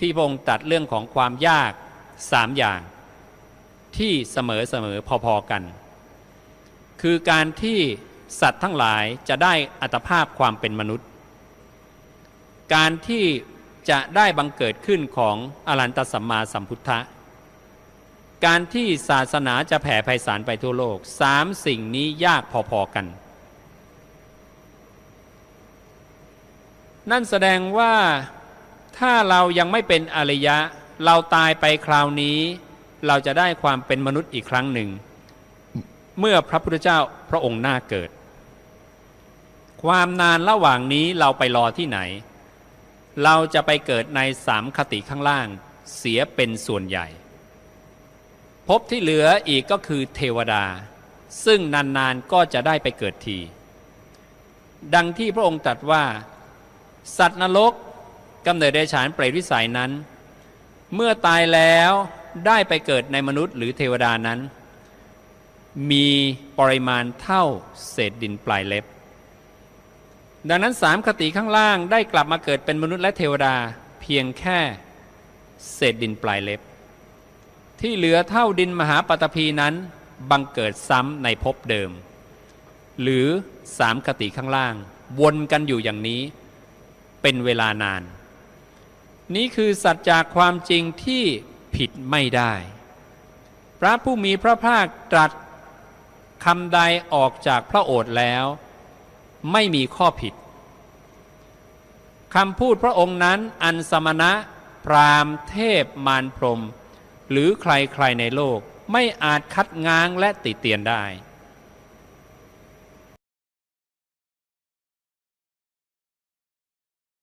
ที่พงค์ตัดเรื่องของความยากสามอย่าง ที่เสมอเสมอพอๆกัน คือการที่สัตว์ทั้งหลายจะได้อัตภาพความเป็นมนุษย์ การที่จะได้บังเกิดขึ้นของอรันตสัมมาสัมพุทธะ การที่ศาสนาจะแผ่ไพศาลไปทั่วโลกสามสิ่งนี้ยากพอๆกัน นั่นแสดงว่า ถ้าเรายังไม่เป็นอริยะ เราตายไปคราวนี้ เราจะได้ความเป็นมนุษย์อีกครั้งหนึ่ง เมื่อพระพุทธเจ้าพระองค์หน้าเกิด ความนานระหว่างนี้เราไปรอที่ไหน เราจะไปเกิดในสามคติข้างล่าง เสียเป็นส่วนใหญ่พบที่เหลืออีกก็คือเทวดา ซึ่งนานๆก็จะได้ไปเกิดที ดังที่พระองค์ตรัสว่า สัตว์นรก กำเนิดเดชานเปรตวิสัยนั้น เมื่อตายแล้วได้ไปเกิดในมนุษย์หรือเทวดานั้น มีปริมาณเท่าเศษดินปลายเล็บ ดังนั้นสามคติข้างล่างได้กลับมาเกิดเป็นมนุษย์และเทวดาเพียงแค่เศษดินปลายเล็บ ที่เหลือเท่าดินมหาปฐพีนั้นบังเกิดซ้ำในภพเดิม หรือสามคติข้างล่าง วนกันอยู่อย่างนี้เป็นเวลานาน นี้คือสัจจากความจริงที่ผิดไม่ได้ พระผู้มีพระภาคตรัสคำใดออกจากพระโอษฐ์แล้ว ไม่มีข้อผิดคำพูดพระองค์นั้นอันสมณะ พรามเทพมารพรม หรือใครๆในโลกไม่อาจคัดง้างและติเตียนได้